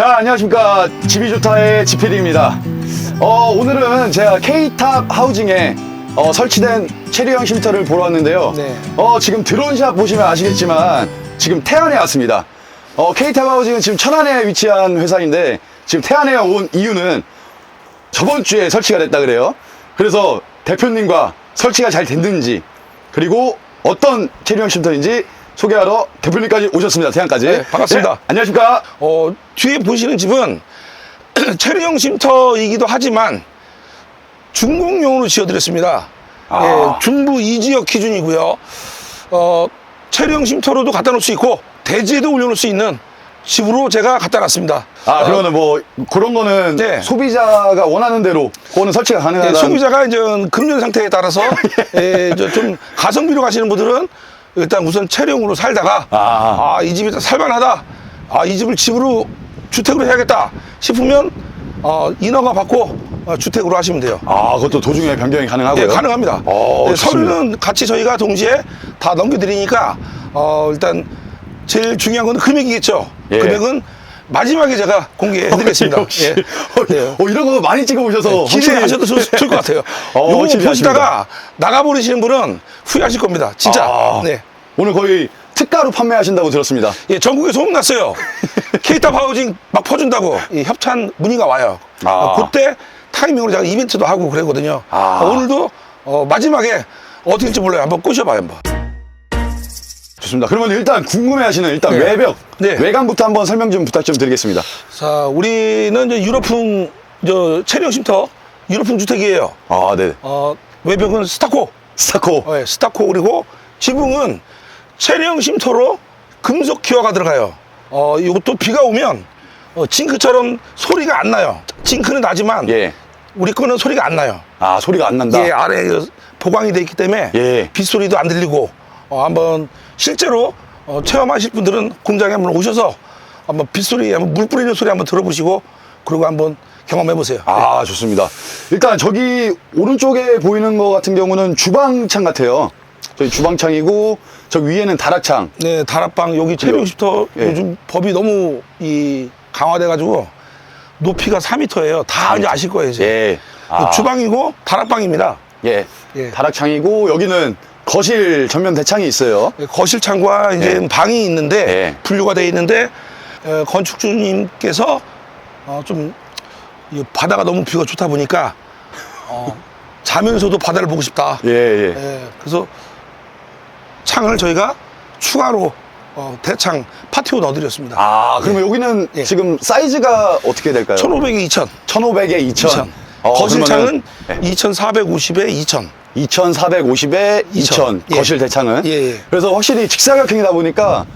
자, 안녕하십니까. 집이 좋다의 지필입니다. 어, 오늘은 제가 K탑 하우징에 어, 설치된 체류형 쉼터를 보러 왔는데요. 네. 어, 지금 드론샷 보시면 아시겠지만 지금 태안에 왔습니다. 어, K탑 하우징은 지금 천안에 위치한 회사인데 지금 태안에 온 이유는 저번 주에 설치가 됐다 그래요. 그래서 대표님과 설치가 잘 됐는지 그리고 어떤 체류형 쉼터인지 소개하러 대표님까지 오셨습니다. 태안까지. 네, 반갑습니다. 네, 안녕하십니까. 어, 뒤에 보시는 집은 체류형 쉼터이기도 하지만 중공용으로 지어드렸습니다. 아. 예, 중부 이 지역 기준이고요. 어, 체류형 쉼터로도 갖다 놓을 수 있고 대지에도 올려놓을 수 있는 집으로 제가 갖다 놨습니다. 아, 그러면 뭐 그런 거는 네. 소비자가 원하는 대로 그거는 설치가 예, 가능하다. 소비자가 이제 금전 상태에 따라서 예, 저좀 가성비로 가시는 분들은 일단 우선 체류형으로 살다가 아. 아, 이 집이 살만하다. 아, 이 집을 집으로 주택으로 해야겠다 싶으면 어, 인허가 받고 어, 주택으로 하시면 돼요. 아, 그것도 도중에 변경이 가능하고요. 예, 가능합니다. 어, 예, 좋습니다. 서류는 같이 저희가 동시에 다 넘겨드리니까 어, 일단 제일 중요한 건 금액이겠죠. 예. 금액은 마지막에 제가 공개해드리겠습니다. 역시. 예. 네. 어, 이런 거 많이 찍어 오셔서 기대하셔도 좋 을 것 같아요. 어, 요거 보시다가 나가버리시는 분은 후회하실 겁니다. 진짜. 아, 네. 오늘 거의 특가로 판매하신다고 들었습니다. 예, 전국에 소문났어요. 케이탑 하우징 막 퍼준다고 이 협찬 문의가 와요. 아. 어, 그때 타이밍으로 제가 이벤트도 하고 그랬거든요. 아. 어, 오늘도 어, 마지막에 어떻게 될지 몰라요. 한번 꼬셔봐요, 한번. 좋습니다. 그러면 일단 궁금해하시는 일단 네. 외벽, 네. 외관부터 한번 설명 좀 부탁 좀 드리겠습니다. 자, 우리는 이제 유럽풍 저 체력 쉼터 유럽풍 주택이에요. 아, 네. 어, 외벽은 스타코, 스타코. 어, 예, 스타코 그리고 지붕은 체력 쉼터로 금속 기화가 들어가요. 어, 이것도 비가 오면 어, 징크처럼 소리가 안 나요. 징크는 나지만 예. 우리 거는 소리가 안 나요. 아, 소리가 안 난다. 예, 아래 보강이 돼 있기 때문에 예. 빗소리도 안 들리고 어, 한번 실제로 어, 체험하실 분들은 공장에 한번 오셔서 한번 빗소리, 한번 물 뿌리는 소리 한번 들어보시고 그리고 한번 경험해 보세요. 아, 좋습니다. 일단 저기 오른쪽에 보이는 거 같은 경우는 주방창 같아요. 저기 주방창이고 저 위에는 다락창. 네, 다락방 여기 체력 쉼터 예. 요즘 법이 너무 이 강화돼 가지고 높이가 4m예요. 다 이제 아실 거예요, 이제. 예. 아, 주방이고 다락방입니다. 예. 예. 다락창이고 여기는 거실 전면 대창이 있어요. 네, 거실 창과 이제 예. 방이 있는데 예. 분류가 돼 있는데 어, 건축주님께서 어, 좀 이 바다가 너무 뷰가 좋다 보니까 어, 자면서도 바다를 보고 싶다. 예, 예. 예, 그래서 창을 저희가 추가로 어, 대창 파티오 넣어드렸습니다. 아, 그러면 여기는 예. 지금 사이즈가 어떻게 될까요? 1,500에 2,000. 1500에 2000. 2,000. 어, 거실 창은 그러면은, 예. 2,450에 2,000. 2450에 2000. 2000. 예. 거실 대창은. 예, 예. 그래서 확실히 직사각형이다 보니까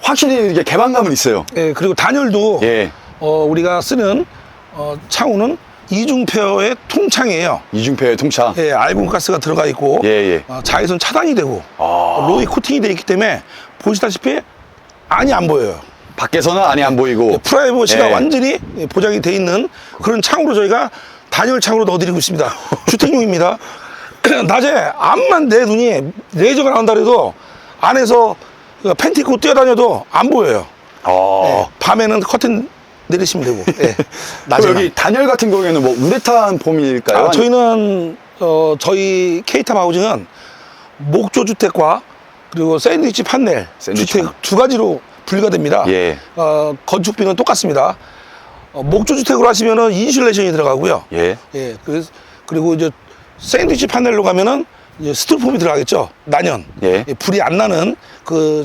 확실히 이게 개방감은 있어요. 예, 그리고 단열도 예. 어, 우리가 쓰는 어, 창호는 이중페어의 통창이에요. 이중표의 통창. 예, 알곤 가스가 들어가 있고 예, 예. 어, 자외선 차단이 되고 아. 로이 코팅이 되어 있기 때문에 보시다시피 안이 안 보여요. 밖에서는 안이 안 보이고. 프라이버시가 예. 완전히 보장이 돼 있는 그런 창으로 저희가 단열 창으로 넣어드리고 있습니다. 주택용입니다. 낮에 암만 내 눈이 레이저가 나온다 해도 안에서 그 팬티 입고 뛰어다녀도 안 보여요. 어. 예, 밤에는 커튼 내리시면 되고. 예, 낮에는. 여기 단열 같은 경우에는 뭐 우레탄 폼일까요? 아, 저희는 어, 저희 케이탑 하우징은 목조 주택과 그리고 샌드위치 판넬 샌드위치 주택 판넬. 두 가지로 분리가 됩니다. 예. 어, 건축비는 똑같습니다. 어, 목조 주택으로 하시면은 인슐레이션이 들어가고요. 예. 예, 그래서 그리고 이제 샌드위치 판넬로 가면은 이제 스티로폼이 들어가겠죠. 난연. 예. 불이 안 나는 그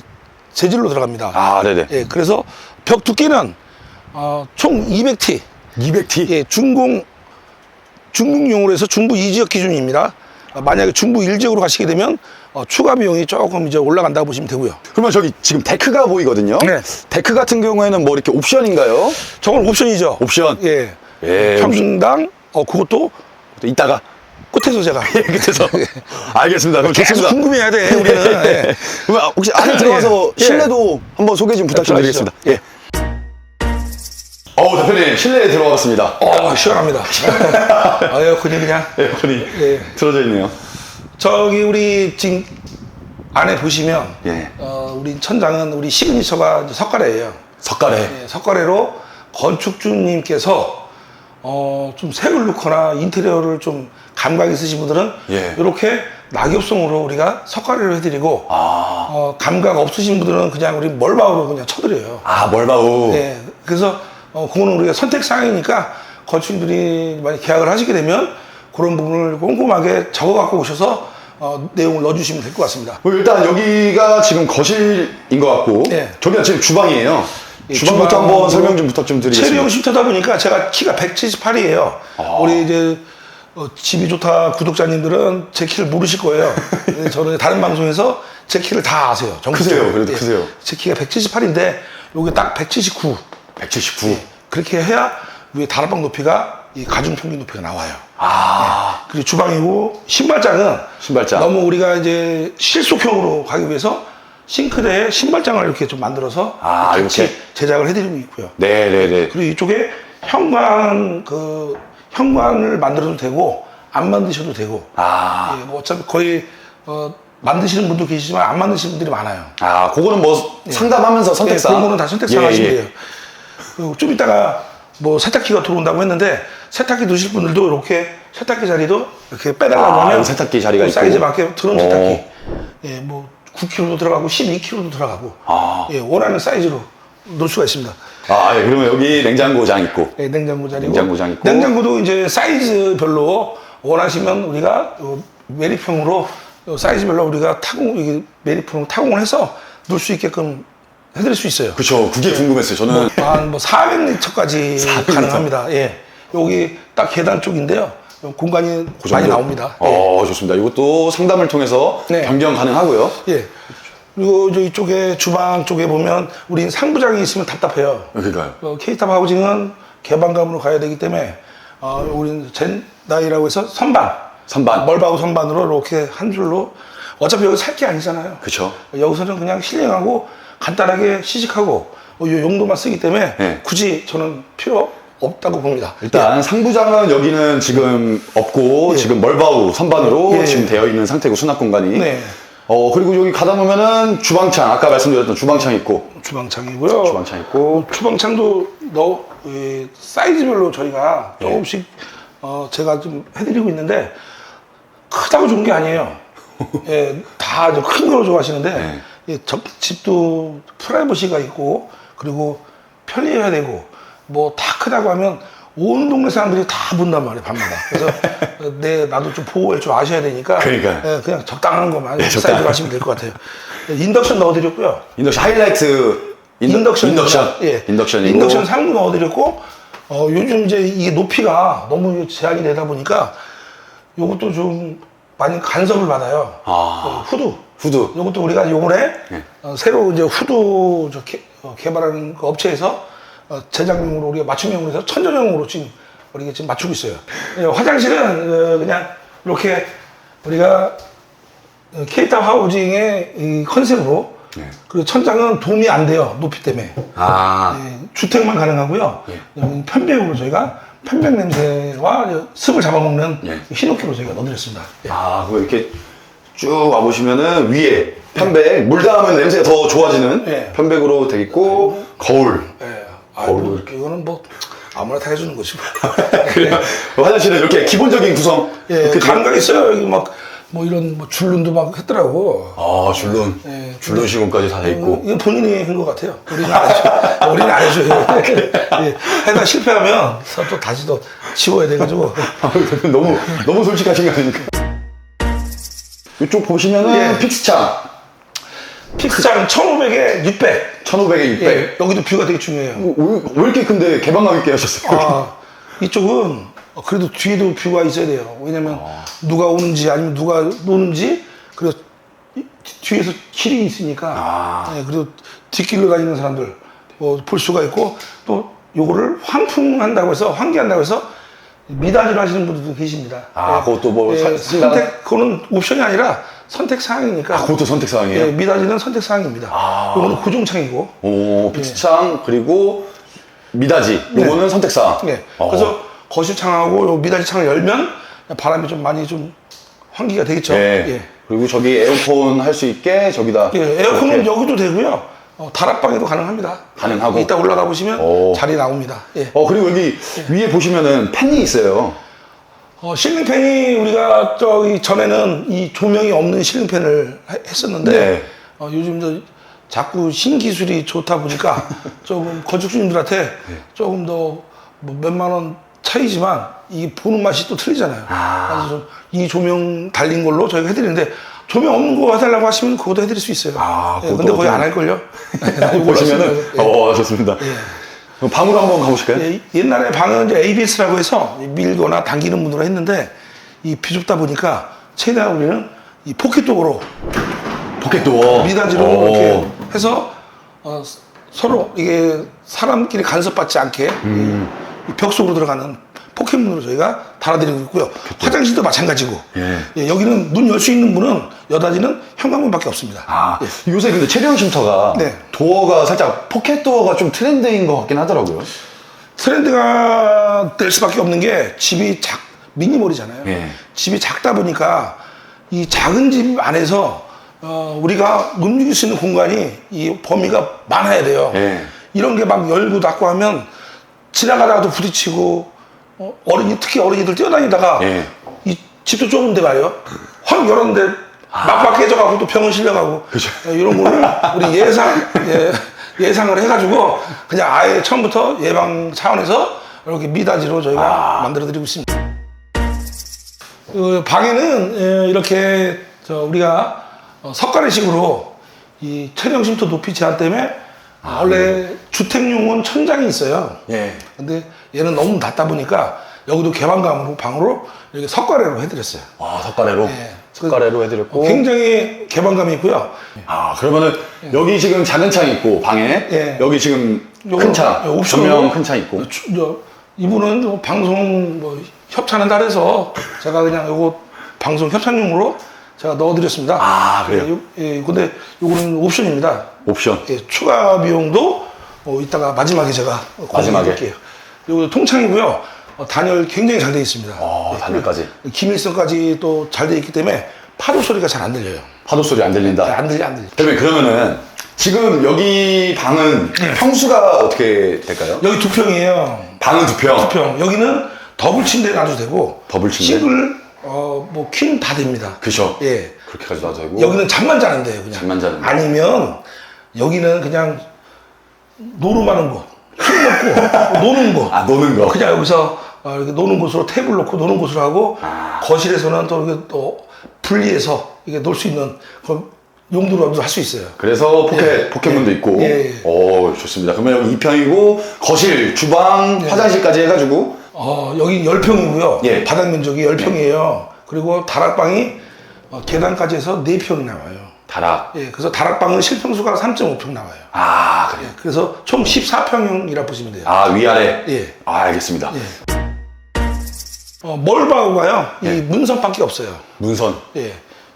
재질로 들어갑니다. 아, 네네. 예, 그래서 벽 두께는 어, 총 200T. 200T. 예, 중공 중국용으로 해서 중부 2지역 기준입니다. 어, 만약에 중부 1지역으로 가시게 되면 어, 추가 비용이 조금 이제 올라간다고 보시면 되고요. 그러면 저기 지금 데크가 보이거든요. 네. 데크 같은 경우에는 뭐 이렇게 옵션인가요? 저건 옵션이죠. 옵션. 예. 예. 평균당 어 그것도 또 이따가 끝에서 제가 예, 끝에서 알겠습니다. 그럼 계속 좋습니다. 궁금해야 돼 우리는. 예. 그러면 혹시 안에 들어가서 예. 실내도 한번 소개 좀 부탁 좀 들어가시죠. 드리겠습니다. 예. 어우, 대표님, 실내에 들어가 봤습니다. 어 시원합니다. 아, 에어컨이 그냥 에어컨이 예. 틀어져 있네요. 저기 우리 지금 안에 보시면 예. 어, 우리 천장은 우리 시그니처가 이제 석가래예요. 석가래. 예, 석가래로 건축주님께서 어, 좀 색을 넣거나 인테리어를 좀 감각 있으신 분들은 예. 이렇게 낙엽송으로 우리가 석가래를 해드리고 아, 어, 감각 없으신 분들은 그냥 우리 멀바우로 그냥 쳐드려요. 아 멀바우. 네, 그래서 어, 그거는 우리가 선택 사항이니까 건축인들이 만약 계약을 하시게 되면 그런 부분을 꼼꼼하게 적어 갖고 오셔서 어, 내용을 넣어주시면 될 것 같습니다. 뭐 일단 여기가 지금 거실인 것 같고 네. 저기가 지금 주방이에요. 예, 주방부터 한번 설명 좀 부탁 좀 드리겠습니다. 체리형 쉼터다 보니까 제가 키가 178이에요. 아. 우리 이제 어, 집이 좋다 구독자님들은 제 키를 모르실 거예요. 근데 저는 다른 방송에서 제 키를 다 아세요. 전국적으로. 크세요, 그래도 예. 크세요. 제 키가 178인데 여기 딱 179. 179. 그렇게 해야 위에 다락방 높이가 이 가중 평균 높이가 나와요. 아, 그리고 주방이고 신발장은 신발장. 너무 우리가 이제 실속형으로 가기 위해서 싱크대에 신발장을 이렇게 좀 만들어서 아, 같이 이렇게? 제작을 해드리고 있고요. 네네네. 그리고 이쪽에 현관 그 현관을 만들어도 되고 안 만드셔도 되고 아, 예, 뭐 어차피 거의 어, 만드시는 분도 계시지만 안 만드시는 분들이 많아요. 아, 그거는 뭐 상담하면서 선택사. 예, 그런 거는 다 선택상 예, 하시면 예. 돼요. 그리고 좀 이따가 뭐 세탁기가 들어온다고 했는데 세탁기 두실 분들도 이렇게 세탁기 자리도 이렇게 빼달라고 아, 하면 세탁기 자리가 그 있고. 사이즈 맞게 어. 세탁기 예, 뭐 9kg도 들어가고 12kg도 들어가고 아. 예, 원하는 사이즈로 놓을 수가 있습니다. 아, 예, 그러면 여기 냉장고장 있고. 예, 냉장고 자리고 냉장고장 있고. 냉장고도 이제 사이즈별로 원하시면 우리가 어, 매립형으로 어, 사이즈별로 우리가 타공 이게 매립형 타공을 해서 놓을 수 있게끔 해드릴 수 있어요. 그쵸. 그게 궁금했어요. 저는. 한뭐 400리터까지 400 리터. 가능합니다. 예. 여기 딱 계단 쪽인데요. 공간이 그 많이? 나옵니다. 예. 어, 좋습니다. 이것도 상담을 통해서 네. 변경 가능하고요. 예. 그리고 저 이쪽에 주방 쪽에 보면 우리 상부장이 있으면 답답해요. 그러니까요. 어, 케이탑 하우징은 개방감으로 가야 되기 때문에 어, 우리는 젠다이라고 해서 선반, 선반. 멀바우 선반으로 이렇게 한 줄로 어차피 여기 살 게 아니잖아요. 그쵸. 여기서는 그냥 실행하고 간단하게 시식하고 어, 이 용도만 쓰기 때문에 네. 굳이 저는 필요 없다고 봅니다. 일단 상부장은 여기는 지금 없고 예. 지금 멀바우 선반으로 예. 지금 되어 있는 상태고 수납 공간이. 네. 어 그리고 여기 가다 보면은 주방창 아까 말씀드렸던 주방창 있고 주방창이고요. 주방창 있고 주방창도 너 이, 사이즈별로 저희가 예. 조금씩 어, 제가 좀 해드리고 있는데 크다고 좋은 게 아니에요. 예, 다큰 걸 좋아하시는데 네. 예, 저- 집도 프라이버시가 있고 그리고 편리해야 되고 뭐 다 크다고 하면 온 동네 사람들이 다 본단 말이에요 밤마다. 그래서 어, 내 나도 좀 보호할 줄 아셔야 되니까 그러니까요. 예, 그냥 적당한 것만 적당한 사이즈로 하시면 될 것 같아요. 예, 인덕션 넣어드렸고요. 인덕션 하이라이트 인덕, 인덕션 인덕션 예 인덕션이고 인덕션 상부 넣어드렸고 어, 요즘 이제 이게 높이가 너무 제한이 되다 보니까 요것도 좀 많이 간섭을 받아요. 아. 어, 후드. 후드 요것도 우리가 요번에 네. 어, 새로 이제 후드 저 개, 발하는 그 업체에서 어, 제작용으로 우리가 맞춤형으로 해서 천전용으로 지금 우리가 지금 맞추고 있어요. 예, 화장실은 어, 그냥 이렇게 우리가 어, 케이탑 하우징의 이 컨셉으로 네. 그리고 천장은 도움이 안 돼요 높이 때문에 아 예, 주택만 가능하고요. 예. 여기 편백으로 저희가 편백 냄새와 습을 잡아먹는 예. 흰옥기로 저희가 넣어드렸습니다. 예. 아, 그거 이렇게 쭉 와보시면은 위에 편백, 물 닿으면 냄새가 더 좋아지는 네. 편백으로 되어 있고, 거울. 예. 아, 거울도 뭐, 이거는 뭐 아무나 다 해주는 것이고. 그래요. 화장실은 이렇게 기본적인 구성. 예, 이렇게 감각 있어요. 여기 막 뭐 이런 뭐 줄눈도 막 했더라고. 아, 줄눈. 예. 줄눈 시공까지 다 돼 있고. 이거 본인이 한 것 같아요. 우리는 안 해줘. 우리는 안 해줘요. 예. 하다 실패하면 또 다시 또 지워야 돼가지고. 아, 대표님 너무, 너무 솔직하신 거 아닙니까? 이쪽 보시면은 예. 픽스창. 픽스장 1500에 600. 1500에 600. 예, 여기도 뷰가 되게 중요해요. 왜, 왜 이렇게 큰데 개방감 있게 하셨어요? 아, 이쪽은 그래도 뒤에도 뷰가 있어야 돼요. 왜냐면 누가 오는지 아니면 누가 노는지 그리고 이- 뒤에서 길이 있으니까 아. 예, 그리고 뒷길로 다니는 사람들 뭐 볼 수가 있고 또 요거를 환풍한다고 해서 환기한다고 해서 미닫이로 하시는 분들도 계십니다. 아, 그것도 뭐 사- 상당한- 선택 그거는 옵션이 아니라 선택 사항이니까. 아, 그것도 선택 사항이에요? 예, 미닫이는 선택 사항입니다. 아. 요거는 고정창이고. 오, 픽스창, 그리고 미닫이. 요거는 네. 선택 사항. 네. 어. 그래서 거실 창하고 요 미닫이 창을 열면 바람이 좀 많이 좀 환기가 되겠죠. 예. 예. 그리고 저기 에어컨 할 수 있게 저기다. 예, 에어컨은 이렇게. 여기도 되고요. 어, 다락방에도 가능합니다. 가능하고? 이따 올라가 보시면 오. 자리 나옵니다. 예. 어, 그리고 여기 위에 보시면은 팬이 있어요. 어, 실링팬이 우리가 저기 전에는 이 조명이 없는 실링팬을 하- 했었는데 네. 어, 요즘 저 자꾸 신기술이 좋다 보니까 조금 건축주님들한테 네. 조금 더뭐 몇만 원 차이지만 이 보는 맛이 또 틀리잖아요. 아. 그래서 좀이 조명 달린 걸로 저희가 해드리는데 조명 없는 거 해달라고 하시면 그것도 해드릴 수 있어요. 아, 예, 그것도 근데 거의 좀- 안 할걸요? 보시면은, 예. 어, 좋습니다. 방으로 한번 가보실까요? 예, 옛날에 방은 이제 ABS라고 해서 밀거나 당기는 문으로 했는데 이 비좁다 보니까 최대한 우리는 이 포켓 도어로 포켓 도어. 미닫이로 오. 이렇게 해서 어, 서로 이게 사람끼리 간섭받지 않게 이벽 속으로 들어가는 포켓문으로 저희가 달아드리고 있고요. 화장실도 마찬가지고 예. 예, 여기는 문 열 수 있는 문은 여닫이는 현관문밖에 없습니다. 아, 요새 근데 체리형 쉼터가 네. 도어가 살짝 포켓 도어가 좀 트렌드인 것 같긴 하더라고요. 트렌드가 될 수밖에 없는 게 집이 작 미니멀이잖아요. 예. 집이 작다 보니까 이 작은 집 안에서 어, 우리가 움직일 수 있는 공간이 이 범위가 많아야 돼요. 예. 이런 게 막 열고 닫고 하면 지나가다가도 부딪히고 어, 어린이 특히 어린이들 뛰어다니다가 예. 이 집도 좁은데 말이에요. 확 열었는데 막박 깨져가고 또 병원 실려가고 그죠. 예, 이런 거를 우리 예상 예, 예상을 해가지고 그냥 아예 처음부터 예방 차원에서 이렇게 미닫이로 저희가 만들어드리고 있습니다. 그 방에는 예, 이렇게 저 우리가 어, 석가래식으로 이 체령 쉼터 높이 제한 때문에 원래 주택용은 천장이 있어요. 예. 근데 얘는 너무 낮다 보니까 여기도 개방감으로 방으로 이렇게 석가래로 해드렸어요. 아, 석가래로? 예. 석가래로 해드렸고. 굉장히 개방감이 있고요. 아, 그러면은 여기 지금 작은 창 있고, 방에. 예. 여기 지금 요거- 큰 창. 요 옵션으로- 조명 큰창 있고. 추- 저, 이분은 뭐 방송 뭐 협찬은 달해서 제가 그냥 요거 방송 협찬용으로 제가 넣어드렸습니다. 아, 그래요? 예, 요- 예, 근데 요거는 옵션입니다. 옵션. 예, 추가 비용도 어, 이따가 마지막에 제가 마지막에. 공개해드릴게요. 요거 통창이고요. 어, 단열 굉장히 잘 되어 있습니다. 어, 예, 단열까지. 기밀성까지 또 잘 되어 있기 때문에 파도 소리가 잘 안 들려요. 파도 소리 안 들린다. 안 들려, 안 들려. 대표님, 그러면은 지금 여기 방은 네. 평수가 어떻게 될까요? 여기 두 평이에요. 방은 두 평. 두 평. 여기는 더블 침대 놔도 되고 더블 침대? 싱글 어뭐 퀸 다 됩니다. 그쵸. 예. 그렇게까지 놔도 되고. 여기는 잠만 자는 데예요, 그냥. 잠만 자는 데. 아니면 여기는 그냥 노름하는 곳, 술 먹고 노는 곳. 아, 노는 거. 그냥 여기서 어, 이렇게 노는 곳으로 테이블 놓고 노는 곳으로 하고 아. 거실에서는 또 이렇게 또 분리해서 이게 놀 수 있는 그런 용도로 할수 있어요. 그래서 포켓, 예. 포켓문도 예. 있고. 예, 예. 오, 좋습니다. 그러면 여기 2평이고, 거실, 주방, 네. 화장실까지 해가지고. 어, 여기 10평이고요. 예. 바닥 면적이 10평이에요. 그리고 다락방이 어, 계단까지 해서 4평이 나와요. 다락. 예, 그래서 다락방은 실평수가 3.5평 나와요. 아, 그래. 예, 그래서 총 14평이라 보시면 돼요. 아, 위아래. 예. 아, 알겠습니다. 어, 멀바우가요. 이 예. 문선 밖에 없어요. 문선. 예.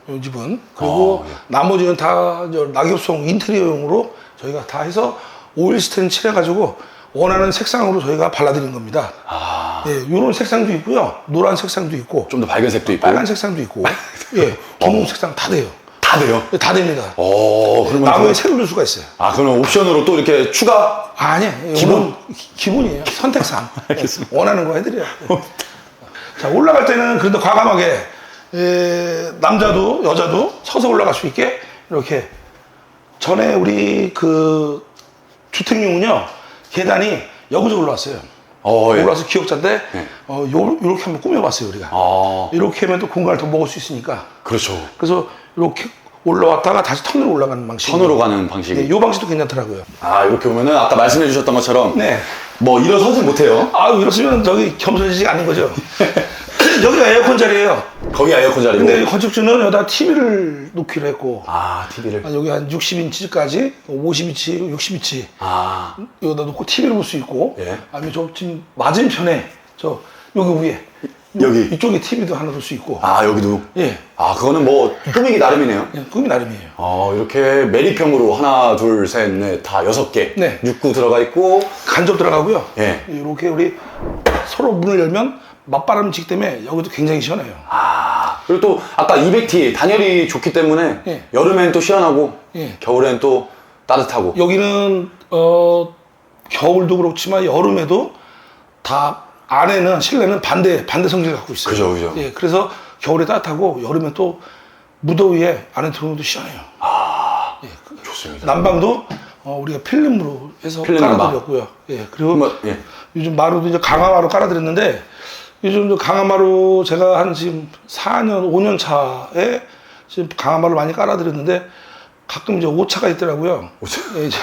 이 집은. 그리고 어, 예. 나머지는 다 저 낙엽송 인테리어용으로 저희가 다 해서 오일 스텐 칠해가지고 원하는 색상으로 저희가 발라드린 겁니다. 아, 예, 요런 색상도 있고요. 노란 색상도 있고, 좀 더 밝은 색도 있고. 빨간 색상도 있고, 예, 김홍 색상 다 돼요. 다 돼요. 예, 다 됩니다. 오, 그러면. 나무에 그- 색을 넣을 수가 있어요. 아, 그러면 옵션으로 또 이렇게 추가? 아니야. 기본? 기본? 이에요 선택상. 예, 원하는 거 해드려요. 예. 자, 올라갈 때는 그래도 과감하게, 에, 남자도 여자도 서서 올라갈 수 있게 이렇게 전에 우리 그 주택용은요, 계단이 여기서 올라왔어요. 어, 예. 올라와서 기억자인데, 예. 어, 요, 요렇게 한번 꾸며봤어요, 우리가. 아, 이렇게 하면 또 공간을 더 먹을 수 있으니까. 그렇죠. 그래서 이렇게 올라왔다가 다시 턴으로 올라가는 방식. 선으로 가는 방식이. 네, 요 방식도 괜찮더라고요. 아, 이렇게 보면은 아까 말씀해 주셨던 것처럼. 네. 뭐 일어서지 못해요. 아, 이렇으면 저기 겸손이지 않은 거죠. 여기가 에어컨 자리예요. 거기 에어컨 자리고. 근데 건축주는 여기다 TV를 놓기로 했고, 아, TV를. 아, 여기 한 60인치까지, 50인치, 60인치, 아, 여기다 놓고 TV를 볼 수 있고, 예. 아니면 저 지금 맞은편에, 저, 여기 위에, 여기. 이쪽에 TV도 하나 둘 수 있고, 아, 여기도. 예, 아, 그거는 뭐 꾸미기 나름이네요. 그냥 꿈이 나름이에요. 어, 이렇게 메리평으로 하나, 둘, 셋, 넷, 다 여섯 개. 네. 육구 들어가 있고. 간접 들어가고요. 예. 이렇게 우리 서로 문을 열면 맞바람 치기 때문에 여기도 굉장히 시원해요. 아, 그리고 또 아까 200T 단열이 좋기 때문에 예. 여름엔 또 시원하고 예. 겨울엔 또 따뜻하고. 여기는 어 겨울도 그렇지만 여름에도 다 안에는 실내는 반대 반대 성질 갖고 있어요. 그죠, 그죠. 예, 그래서 겨울에 따뜻하고 여름에 또 무더위에 안에 들어오면 시원해요. 좋습니다. 난방도 어, 우리가 필름으로 해서 필름. 깔아드렸고요. 예, 그리고 뭐, 예. 요즘 마루도 이제 강화마루 깔아드렸는데 요즘 저 강화마루 제가 한 지금 4년, 5년 차에 지금 강화마루 많이 깔아드렸는데 가끔 이제 오차가 있더라고요. 오차? 예, 이제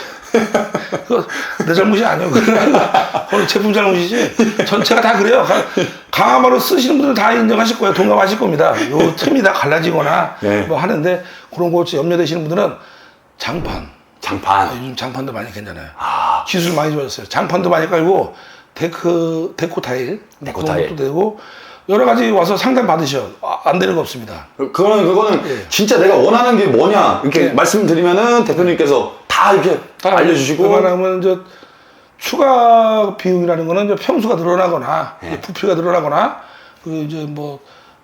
내 잘못이 아니에요. 그건 제품 잘못이지. 전체가 다 그래요. 가- 강화마루 쓰시는 분들 다 인정하실 거예요. 동감하실 겁니다. 요 틈이 다 갈라지거나 네. 뭐 하는데 그런 거 염려되시는 분들은 장판. 장판. 아, 요즘 장판도 많이 괜찮아요. 아. 기술 많이 좋아졌어요. 장판도 많이 깔고 데크 데코 타일, 데코 타일. 것도 되고 여러 가지 와서 상담 받으셔. 아, 안 되는 거 없습니다. 그거는, 그거는 예. 진짜 내가 원하는 게 뭐냐. 이렇게 예. 말씀드리면은 대표님께서 다 이렇게 알려주시고. 웬만하면 이제 추가 비용이라는 거는 이제 평수가 늘어나거나 예. 부피가 늘어나거나 그 이제 뭐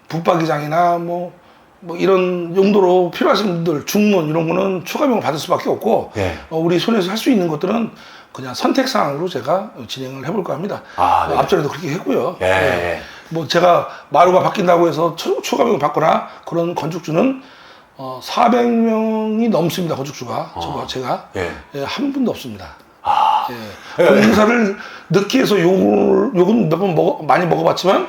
붙박이장이나 뭐, 뭐 이런 용도로 필요하신 분들 중문 이런 거는 추가 비용을 받을 수밖에 없고 예. 어, 우리 손에서 할 수 있는 것들은 그냥 선택 사항으로 제가 진행을 해볼까 합니다. 아, 뭐 네. 앞전에도 그렇게 했고요. 예, 예. 뭐 제가 마루가 바뀐다고 해서 추, 추가 비용을 받거나 그런 건축주는 어, 400명이 넘습니다 건축주가 저가 제가 예. 예, 한 분도 없습니다. 아. 예. 공사를 늦게 해서 욕을 욕은 몇 번 먹어 많이 먹어봤지만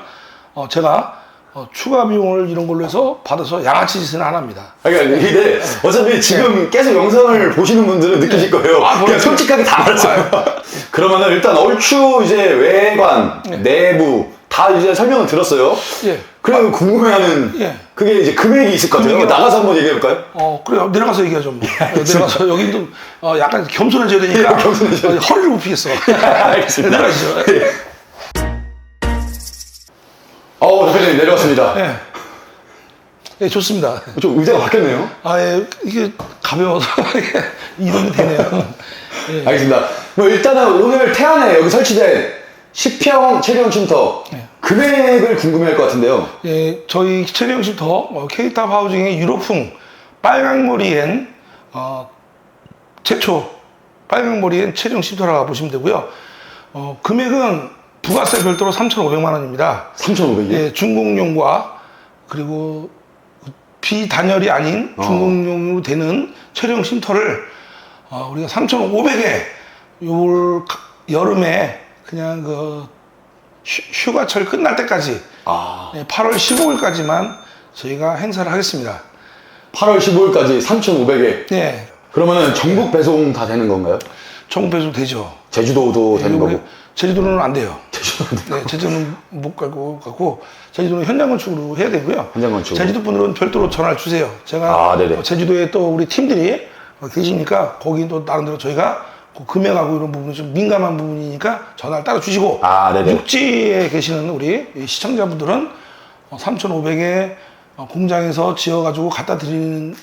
어, 제가 어, 추가 비용을 이런 걸로 해서 받아서 양아치 짓은 안 합니다. 그러니까 근데 어차피 지금 계속 영상을 보시는 분들은 느끼실 거예요. 아, 그냥 그렇죠. 솔직하게 다 말했어요. 그러면은 일단 얼추 이제 외관, 내부 다 이제 설명을 들었어요. 예. 그러면 궁금해하는 예. 그게 이제 금액이 있을 것 같아요. 금액이- 나가서 한번 얘기해 볼까요? 어 그래요 내려가서 얘기하죠 뭐. 예, 내려가서 여기도 어, 약간 겸손해져야 되니까 예, 겸손해져야 어, 허리를 굽히겠어. 알겠습니다. 내려가시죠. 예. 어, 대표님 내려왔습니다. 예. 예, 좋습니다. 좀 의자가 바뀌었네요. 아, 예, 이게 가벼워서 이동이 되네요. 예. 알겠습니다. 뭐 일단은 오늘 태안에 여기 설치된 10평 체리형 쉼터 네. 금액을 궁금해할 것 같은데요. 예, 저희 체리형 쉼터 어, K탑 하우징의 유로풍 빨강머리엔 어, 최초 빨강머리엔 체리형 쉼터라고 보시면 되고요. 어, 금액은 부가세 별도로 3,500만 원입니다. 3,500이요? 예, 중공용과 그리고 비단열이 아닌 어. 중공용으로 되는 체령 쉼터를 어, 우리가 3,500에 요 여름에 그냥 그 휴- 휴가철 끝날 때까지 아, 예, 8월 15일까지만 저희가 행사를 하겠습니다. 8월 15일까지 3,500에. 예, 그러면은 전국 배송 다 되는 건가요? 전국 배송 되죠. 제주도도 되는 우리 거고. 제주도는 안 돼요. 제주도 네, 제주도는 못 가고 가고 제주도는 현장 건축으로 해야 되고요. 현장 건축으로. 제주도 분들은 별도로 전화를 주세요. 제가 아. 어, 제주도에 또 우리 팀들이 어, 계시니까 거기 또 나름대로 저희가 그 금액하고 이런 부분이 좀 민감한 부분이니까 전화를 따로 주시고 아, 네네. 육지에 계시는 우리 이 시청자분들은 3,500에 어, 공장에서 지어가지고 갖다 드리는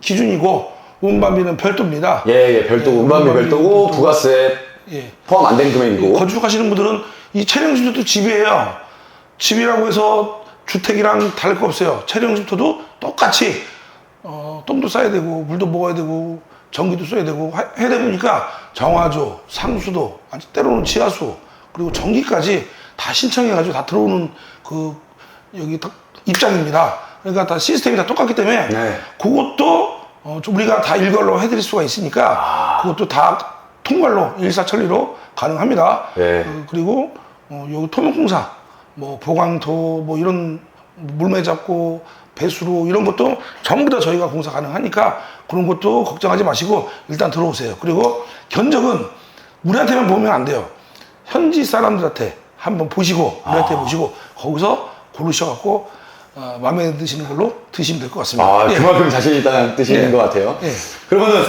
기준이고 운반비는 별도입니다. 예, 예, 별도, 예, 운반비 별도고, 별도. 부가세 예. 포함 안 된 금액이고. 건축하시는 분들은 이 체령집도 집이에요. 집이라고 해서 주택이랑 다를 거 없어요. 체령집도 똑같이 어, 똥도 싸야 되고 물도 먹어야 되고 전기도 써야 되고 하- 해야 되니까 정화조, 상수도, 아니, 때로는 지하수 그리고 전기까지 다 신청해가지고 다 들어오는 그 여기 다 입장입니다. 그러니까 다 시스템이 다 똑같기 때문에 네. 그것도 어, 좀 우리가 다 일괄로 해드릴 수가 있으니까 그것도 다 통괄로 일사천리로 가능합니다. 네. 어, 그리고 어, 여기 토목공사, 뭐 보강토, 뭐 이런 물매 잡고 배수로 이런 것도 전부 다 저희가 공사 가능하니까 그런 것도 걱정하지 마시고 일단 들어오세요. 그리고 견적은 우리한테만 보면 안 돼요. 현지 사람들한테 한번 보시고 우리한테 아. 보시고 거기서 고르셔갖고 어, 마음에 드시는 걸로 드시면 될 것 같습니다. 아, 예. 그만큼 자신 있다는 뜻인 예. 것 같아요. 예. 그러면은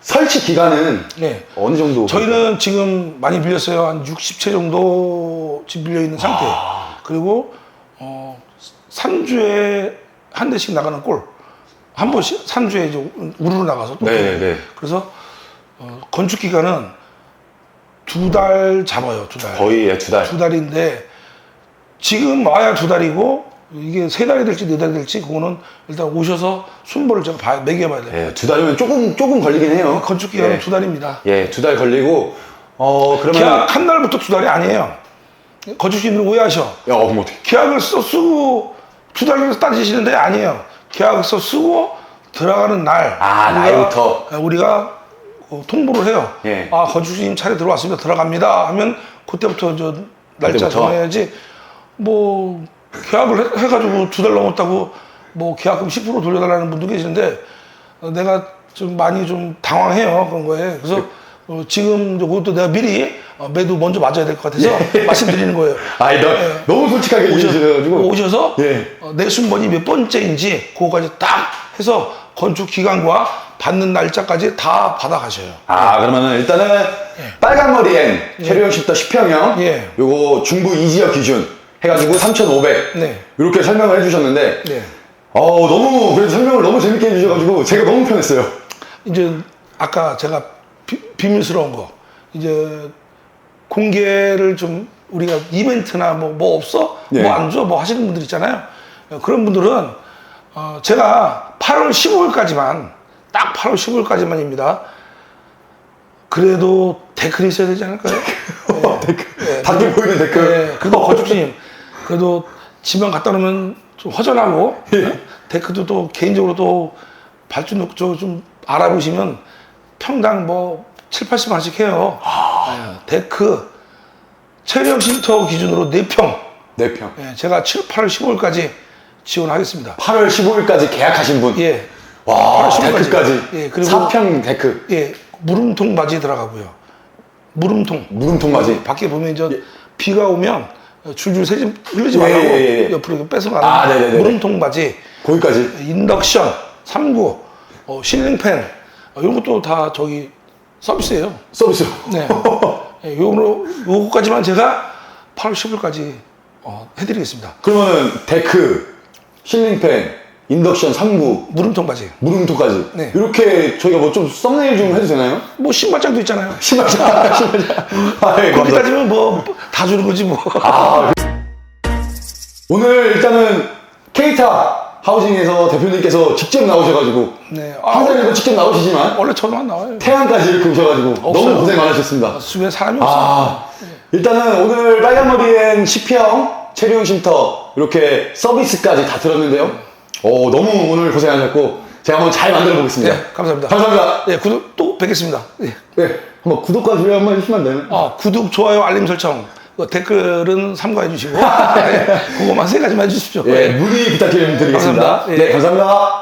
설치 기간은 예. 어느 정도? 저희는 지금 많이 빌렸어요. 한 60채 정도 지금 빌려 있는 상태. 아. 그리고 어 3주에 한 대씩 나가는 골. 한 번씩 3주에 이제 우르르 나가서 또 네네네. 돌아요. 그래서 어, 건축 기간은 두 달 잡아요. 두 달. 거의 예, 두 달. 두 달인데 지금 와야 두 달이고 이게 세 달이 될지 네 달이 될지 그거는 일단 오셔서 순보를 제가 봐야, 매겨봐야 돼요. 예, 두 달이면 조금 조금 걸리긴 해요. 건축 기간은 예. 두 달입니다. 예, 두 달 걸리고 어 그러면 계약 한 날부터 두 달이 아니에요. 건축주님들 오해하셔. 야, 어, 그럼 어떻게? 계약을 써 쓰고 두 달을 따지시는데 아니에요. 계약서 쓰고 들어가는 날 아, 날부터. 우리가 어, 통보를 해요. 예. 아 건축주님 차례 들어왔습니다. 들어갑니다. 하면 그때부터 저 날짜? 정해야지. 뭐 계약을 해, 가지고 두 달 넘었다고 뭐 계약금 10% 돌려달라는 분도 계시는데 어, 내가 좀 많이 좀 당황해요 그런 거에. 그래서 어, 지금 그것도 내가 미리 어, 매도 먼저 맞아야 될 것 같아서 말씀드리는 거예요. 아니, 너, 너무 솔직하게 얘기해주셔가지고. 예. 오셔서 예. 어, 내 순번이 몇 번째인지 그거까지 딱 해서 건축 기간과 받는 날짜까지 다 받아가셔요. 아, 그러면은 일단은 빨간 머리엔 체류형 10터 10평형. 예. 요거 중부 이지역 기준 해가지고 3,500. 네. 이렇게 설명을 해주셨는데. 네. 어우, 너무, 그래도 설명을 너무 재밌게 해주셔가지고 제가 너무 편했어요. 이제 아까 제가 비, 밀스러운거 이제 공개를 좀 우리가 이벤트나 뭐, 뭐 없어? 예. 뭐안 줘? 뭐 하시는 분들 있잖아요. 어, 그런 분들은 어, 제가 8월 15일까지만 딱 8월 15일까지만입니다. 그래도 댓글이 있어야 되지 않을까요? 예. 밖에 보이는 댓글. 예, 그래도 건축주님 그래도 집안 갖다 놓으면 좀 허전하고 예? 데크도 또 개인적으로 또 발주 저좀 알아보시면 평당 뭐 7, 80만 원씩 해요. 예, 데크 체력 쉼터 기준으로 4평 네 평. 예, 제가 7, 8월 15일까지 지원하겠습니다. 8월 15일까지 계약하신 분. 예. 와, 8월 15일 까지. 데크까지. 예, 그리고 4평 데크. 예, 물음통 바지 들어가고요. 물음통. 무름통 바지. 밖에 보면 저 비가 오면 줄줄 새지 흘리지 예, 말라고 예, 예. 옆으로 이렇게 뺏어가는 아, 네네네. 물음통 바지, 거기까지. 인덕션, 3구, 어, 실링팬 어, 이런 것도 다 저기 서비스예요. 서비스. 네. 예, 요거 요거까지만 제가 8월 10일까지 어, 해드리겠습니다. 그러면은 데크, 실링팬, 인덕션 3구, 물음통 바지. 무름통까지. 네. 이렇게 저희가 뭐 좀 썸네일 좀 해도 되나요? 뭐 신발장도 있잖아요. 신발장, 신발장. 아, 예, 그렇게 감사합니다. 따지면 뭐 다 주는 거지 뭐. 오늘 일단은 케이타 하우징에서 대표님께서 직접 나오셔가지고 네. 아, 항상 직접 나오시지만 원래 저도 안 나와요. 태안까지 이렇게 오셔가지고. 너무 고생 많으셨습니다. 주변에 사람이 없어요. 아, 일단은 오늘 빨간머리엔 10평 체류용 쉼터 이렇게 서비스까지 다 들었는데요. 오, 너무 오늘 고생하셨고 제가 한번 잘 만들어 보겠습니다. 네, 감사합니다. 감사합니다. 네, 구독 또 뵙겠습니다. 네. 네, 한번 구독과 좋아요 한번 해주시면 안 되나요? 아, 구독, 좋아요, 알림 설정. 그 댓글은 삼가해 주시고 네, 그거만 세 가지만 해주십시오. 예, 문의 부탁드리겠습니다. 감사합니다. 예. 네, 감사합니다.